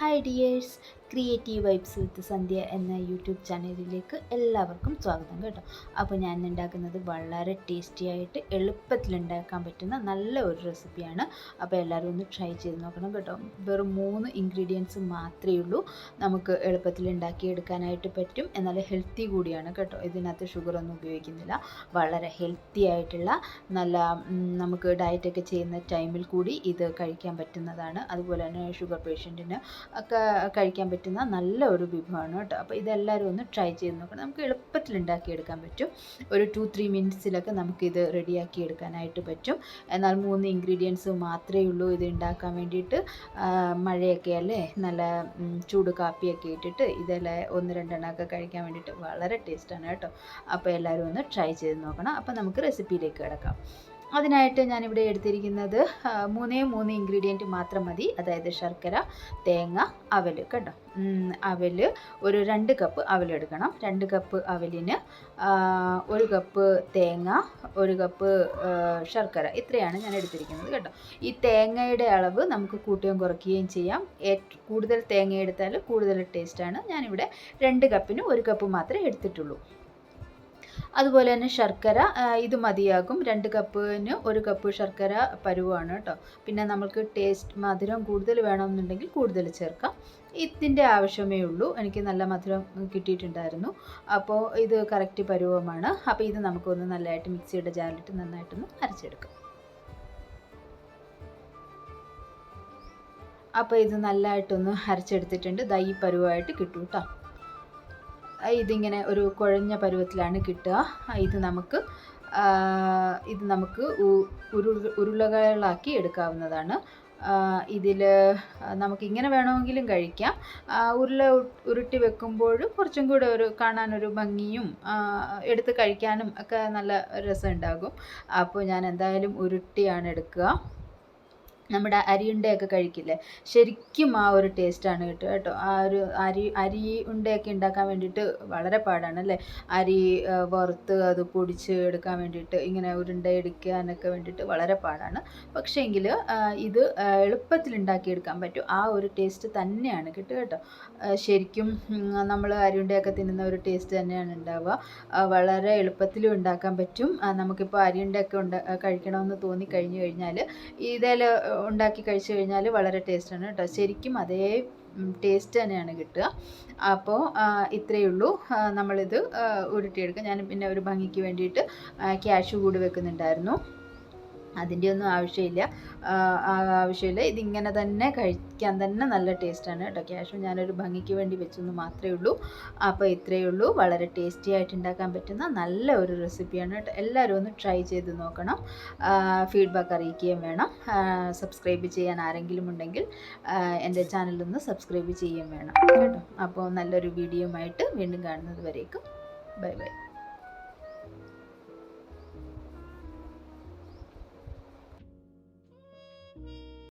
hi dear. Creative vibes with Sandhya എന്ന YouTube ചാനലിലേക്ക് എല്ലാവർക്കും സ്വാഗതം കേട്ടോ. അപ്പോൾ ഞാൻ ഉണ്ടാക്കുന്നത് വളരെ ടേസ്റ്റി ആയിട്ട് എളുപ്പത്തിൽ ഉണ്ടാക്കാൻ പറ്റുന്ന നല്ല ഒരു റെസിപ്പിയാണ് അപ്പോൾ എല്ലാവരും ഒന്ന് ട്രൈ ചെയ്ത് നോക്കണം കേട്ടോ. വെറും മൂന്ന് ഇൻഗ്രീഡിയൻസ് മാത്രമേ ഉള്ളൂ. നമുക്ക് എളുപ്പത്തിൽ ഉണ്ടാക്കിയെടുക്കാനായിട്ട് പറ്റും. എന്നാൽ ഹെൽത്തി കൂടിയാണ് കേട്ടോ. ഇതിനകത്ത് ഷുഗറൊന്നും ഉപയോഗിക്കുന്നില്ല. വളരെ ഹെൽത്തി ആയിട്ടുള്ള നല്ല നമുക്ക് ഡയറ്റൊക്കെ ചെയ്യുന്ന ടൈമിൽ കൂടി ഇത് കഴിക്കാൻ പറ്റുന്നതാണ്. അതുപോലെ തന്നെ ഷുഗർ പേഷ്യന്റിന് ഒക്കെ കഴിക്കാൻ പറ്റുന്ന നല്ല ഒരു വിഭവമാണ് കേട്ടോ. അപ്പോൾ ഇതെല്ലാവരും ഒന്ന് ട്രൈ ചെയ്ത് നോക്കണം. നമുക്ക് എളുപ്പത്തിൽ ഉണ്ടാക്കിയെടുക്കാൻ പറ്റും. ഒരു ടു ത്രീ മിനിറ്റ്സിലൊക്കെ നമുക്കിത് റെഡിയാക്കി എടുക്കാനായിട്ട് പറ്റും. എന്നാൽ മൂന്ന് ഇൻഗ്രീഡിയൻസ് മാത്രമേ ഉള്ളൂ ഇത് ഉണ്ടാക്കാൻ വേണ്ടിയിട്ട്. മഴയൊക്കെ അല്ലേ? നല്ല ചൂട് കാപ്പിയൊക്കെ ഇട്ടിട്ട് ഇതെല്ലാം ഒന്ന് രണ്ടെണ്ണമൊക്കെ കഴിക്കാൻ വേണ്ടിയിട്ട് വളരെ ടേസ്റ്റാണ് കേട്ടോ. അപ്പോൾ എല്ലാവരും ഒന്ന് ട്രൈ ചെയ്ത് നോക്കണം. അപ്പോൾ നമുക്ക് റെസിപ്പിയിലേക്ക് കിടക്കാം. അതിനായിട്ട് ഞാനിവിടെ എടുത്തിരിക്കുന്നത് മൂന്നേ മൂന്ന് ഇൻഗ്രീഡിയന്റ് മാത്രം മതി. അതായത് ശർക്കര തേങ്ങ അവൽ കേട്ടോ. അവൽ ഒരു രണ്ട് കപ്പ് അവൽ എടുക്കണം. രണ്ട് കപ്പ് അവലിന് ഒരു കപ്പ് തേങ്ങ ഒരു കപ്പ് ശർക്കര. ഇത്രയാണ് ഞാൻ എടുത്തിരിക്കുന്നത് കേട്ടോ. ഈ തേങ്ങയുടെ അളവ് നമുക്ക് കൂട്ടുകയും കുറയ്ക്കുകയും ചെയ്യാം. കൂടുതൽ തേങ്ങ എടുത്താൽ കൂടുതൽ ടേസ്റ്റാണ് ഞാനിവിടെ രണ്ട് കപ്പിന് ഒരു കപ്പ് മാത്രമേ എടുത്തിട്ടുള്ളൂ. അതുപോലെ തന്നെ ശർക്കര ഇത് മതിയാകും. രണ്ട് കപ്പിന് ഒരു കപ്പ് ശർക്കര പരുവാണ് കേട്ടോ. പിന്നെ നമുക്ക് ടേസ്റ്റ് മധുരം കൂടുതൽ വേണമെന്നുണ്ടെങ്കിൽ കൂടുതൽ ചേർക്കാം. ഇതിന്റെ ആവശ്യമേ ഉള്ളൂ. എനിക്ക് നല്ല മധുരം കിട്ടിയിട്ടുണ്ടായിരുന്നു. അപ്പോൾ ഇത് കറക്റ്റ് പരുവമാണ്. അപ്പോൾ ഇത് നമുക്കൊന്ന് നല്ലതായിട്ട് മിക്സിയുടെ ജാലിട്ട് നന്നായിട്ടൊന്ന് അരച്ചെടുക്കാം. അപ്പോൾ ഇത് നല്ലതായിട്ടൊന്ന് അരച്ചെടുത്തിട്ടുണ്ട്. ദൈ പരുവമായിട്ട് കിട്ടും കേട്ടോ. ഇതിങ്ങനെ ഒരു കുഴഞ്ഞ പരുവത്തിലാണ് കിട്ടുക. ഇത് നമുക്ക് ഇത് നമുക്ക് ഉരു ഉരുളകളാക്കി എടുക്കാവുന്നതാണ്. ഇതിൽ നമുക്ക് ഇങ്ങനെ വേണമെങ്കിലും കഴിക്കാം. ഉരുള ഉരുട്ടി വെക്കുമ്പോൾ കുറച്ചും കൂടെ ഒരു കാണാനൊരു ഭംഗിയും എടുത്ത് കഴിക്കാനും ഒക്കെ നല്ല രസം ഉണ്ടാകും അപ്പോൾ ഞാൻ എന്തായാലും ഉരുട്ടിയാണ് എടുക്കുക. നമ്മുടെ അരി ഉണ്ടയൊക്കെ കഴിക്കില്ലേ? ശരിക്കും ആ ഒരു ടേസ്റ്റാണ് കിട്ടുക കേട്ടോ. ആ ഒരു അരി അരി ഉണ്ടയൊക്കെ ഉണ്ടാക്കാൻ വേണ്ടിയിട്ട് വളരെ പാടാണ് അല്ലേ? അരി വറുത്ത് അത് പൊടിച്ച് എടുക്കാൻ വേണ്ടിയിട്ട് ഇങ്ങനെ ഉരുണ്ട എടുക്കാനൊക്കെ വേണ്ടിയിട്ട് വളരെ പാടാണ്. പക്ഷേങ്കിൽ ഇത് എളുപ്പത്തിൽ ഉണ്ടാക്കിയെടുക്കാൻ പറ്റും. ആ ഒരു ടേസ്റ്റ് തന്നെയാണ് കിട്ടുക കേട്ടോ. ശരിക്കും നമ്മൾ അരി ഉണ്ടയൊക്കെ തിന്നുന്ന ഒരു ടേസ്റ്റ് തന്നെയാണ് ഉണ്ടാവുക. വളരെ എളുപ്പത്തിലും ഉണ്ടാക്കാൻ പറ്റും. നമുക്കിപ്പോൾ അരി ഉണ്ടയൊക്കെ ഉണ്ട കഴിക്കണമെന്ന് തോന്നി കഴിഞ്ഞു കഴിഞ്ഞാൽ ഇതിൽ ഉണ്ടാക്കി കഴിച്ചു കഴിഞ്ഞാൽ വളരെ ടേസ്റ്റാണ് കേട്ടോ. ശരിക്കും അതേ ടേസ്റ്റ് തന്നെയാണ് കിട്ടുക. അപ്പോൾ ഇത്രയേ ഉള്ളൂ. നമ്മളിത് ഉരുട്ടിയെടുക്കുക. ഞാൻ പിന്നെ ഒരു ഭംഗിക്ക് വേണ്ടിയിട്ട് ക്യാഷ് കൂടി വെക്കുന്നുണ്ടായിരുന്നു. അതിന്റെ ഒന്നും ആവശ്യമില്ല. ആവശ്യമില്ല. ഇതിങ്ങനെ തന്നെ കഴിക്കാൻ തന്നെ നല്ല ടേസ്റ്റാണ് കേട്ടോ. ക്യാഷ് ഞാനൊരു ഭംഗിക്ക് വേണ്ടി വെച്ചെന്ന് മാത്രമേ ഉള്ളൂ. അപ്പോൾ ഇത്രയേ ഉള്ളൂ. വളരെ ടേസ്റ്റി ആയിട്ട് ഉണ്ടാക്കാൻ പറ്റുന്ന നല്ല ഒരു റെസിപ്പിയാണ് കേട്ടോ. എല്ലാവരും ഒന്ന് ട്രൈ ചെയ്ത് നോക്കണം. ഫീഡ്ബാക്ക് അറിയിക്കുകയും വേണം. സബ്സ്ക്രൈബ് ചെയ്യാൻ ആരെങ്കിലും ഉണ്ടെങ്കിൽ എന്റെ ചാനലൊന്ന് സബ്സ്ക്രൈബ് ചെയ്യുകയും വേണം കേട്ടോ. അപ്പോൾ നല്ലൊരു വീഡിയോ ആയിട്ട് വീണ്ടും കാണുന്നത് വരേക്കും. Bye bye.